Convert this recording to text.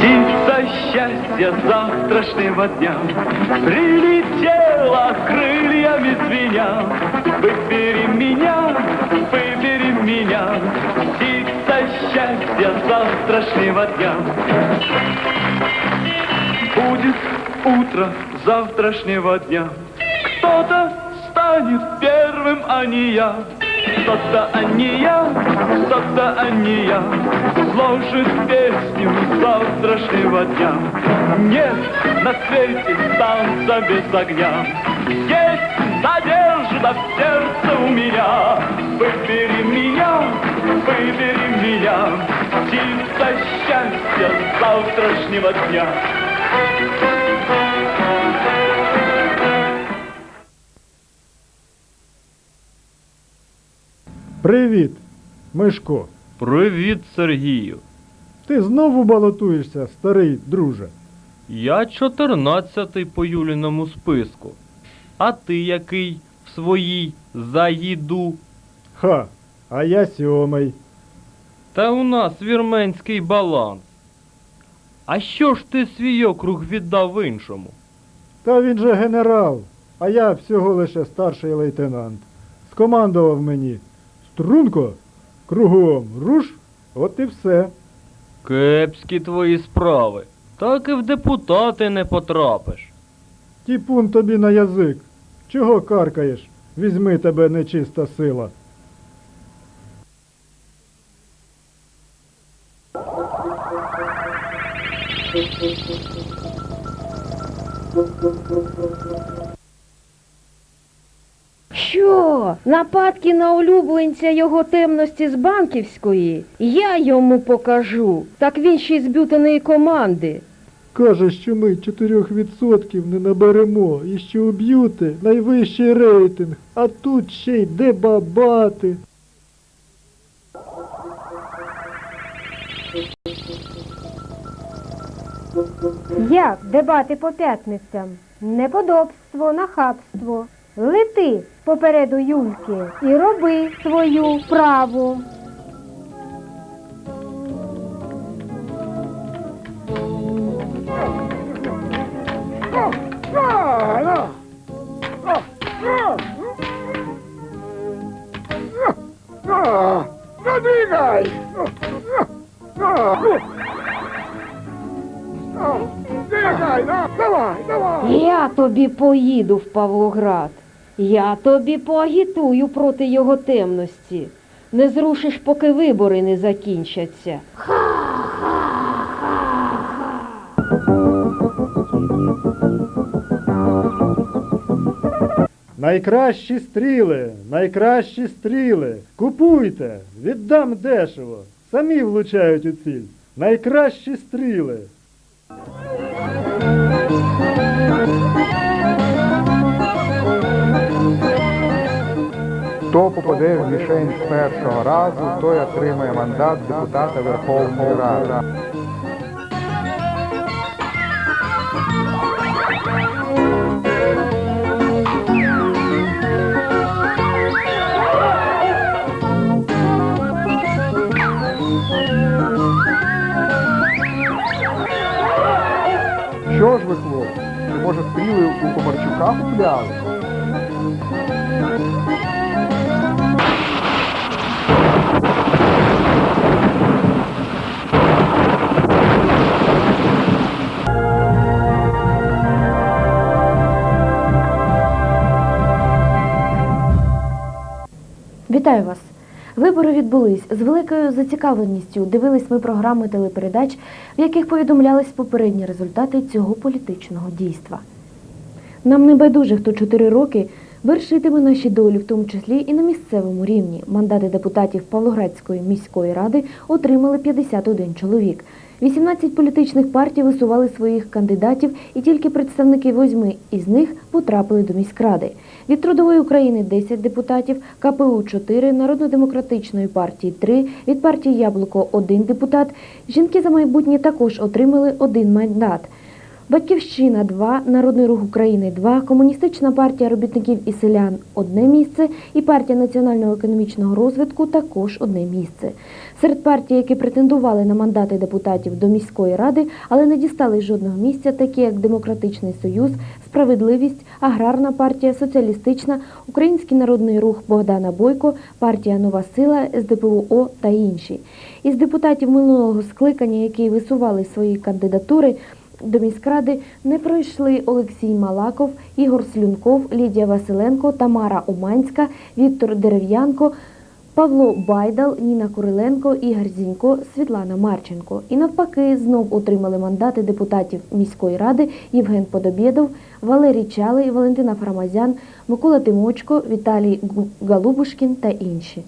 Птица счастья завтрашнего дня Прилетела крыльями звеня. Выбери меня, выбери меня Птица счастья завтрашнего дня. Будет утро завтрашнего дня. Кто-то станет первым, а не я Кто-то, а не я, кто-то, а не я. Сложит песню завтрашнего дня. Нет на свете танца без огня. Есть надежда в сердце у меня. Выбери меня, выбери меня. Птица счастья завтрашнего дня Привіт, Мишко. Привіт, Сергію. Ти знову балотуєшся, старий друже. Я чотирнадцятий по Юліному списку. А ти який в своїй заїду? Ха, а я сьомий. Та у нас вірменський баланс. А що ж ти свій округ віддав іншому? Та він же генерал, а я всього лише старший лейтенант. Скомандував мені. Струнко, кругом руш, от і все. Кепські твої справи. Так і в депутати не потрапиш. Тіпун тобі на язик. Чого каркаєш? Візьми тебе нечиста сила. Що? Нападки на улюбленця його темності з банківської? Я йому покажу. Так він ще й з бютаної команди. Каже, що ми 4% не наберемо і що у б'юти найвищий рейтинг, а тут ще й дебабати. Як дебати по п'ятницям? Неподобство, нахабство. Лети попереду Юльки і роби свою справу. Я тобі поїду в Павлоград. Я тобі поагітую проти його темності. Не зрушиш, поки вибори не закінчаться. Найкращі стріли, найкращі стріли. Купуйте, віддам дешево. Самі влучають у ціль. Найкращі стріли. Попаде мішень з першого разу, той отримає мандат депутата Верховної Ради. Що ж ви, хлопці, може стріли у Комарчука купляли? Вітаю вас! Вибори відбулись з великою зацікавленістю. Дивились ми програми телепередач, в яких повідомлялись попередні результати цього політичного дійства. Нам не байдуже, хто чотири роки вершитиме наші долі, в тому числі і на місцевому рівні. Мандати депутатів Павлоградської міської ради отримали 51 чоловік. 18 політичних партій висували своїх кандидатів, і тільки представники восьми із них потрапили до міськради. Від трудової України 10 депутатів, КПУ 4, Народно-демократичної партії 3, від партії Яблуко 1 депутат. Жінки за майбутнє також отримали один мандат. Батьківщина 2, Народний рух України 2, Комуністична партія робітників і селян одне місце і партія національного економічного розвитку також одне місце. Серед партій, які претендували на мандати депутатів до міської ради, але не дістали жодного місця, такі як Демократичний Союз, Справедливість, Аграрна партія, Соціалістична, Український народний рух Богдана Бойко, партія Нова Сила, СДПУО та інші. Із депутатів минулого скликання, які висували свої кандидатури, до міськради не пройшли Олексій Малаков, Ігор Слюнков, Лідія Василенко, Тамара Уманська, Віктор Дерев'янко, Павло Байдал, Ніна Куриленко, Ігор Зінько, Світлана Марченко. І навпаки, знов отримали мандати депутатів міської ради Євген Подобєдов, Валерій Чалий, Валентина Фармазян, Микола Тимочко, Віталій Галубушкін та інші.